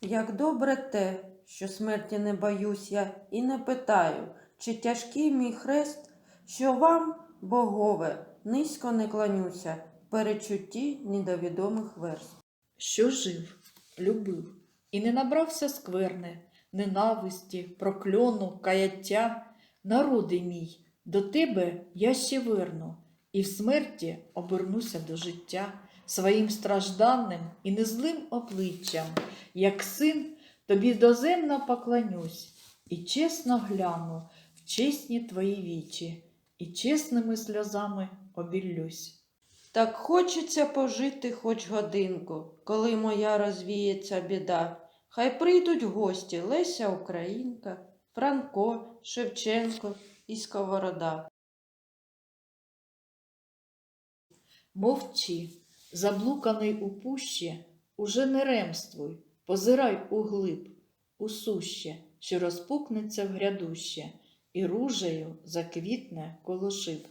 Як добре те, що смерті не боюсь я і не питаю, чи тяжкий мій хрест, що вам, богове, низько не кланюся, перечутті недовідомих верст. що жив, любив, і не набрався скверни, ненависті, прокльону, каяття. Народи мій, до тебе я ще верну, і в смерті обернуся до життя своїм стражданним і незлим обличчям, як син, тобі доземно поклонюсь, і чесно гляну в чесні твої вічі, і чесними сльозами обіллюсь. Так хочеться пожити хоч годинку, коли моя розвіється біда. Хай прийдуть гості Леся Українка, Франко, Шевченко і Сковорода. Мовчи, заблуканий у пущі, уже не ремствуй, позирай у глиб, у суще, що розпукнеться в грядуще, і ружею заквітне коло шиб.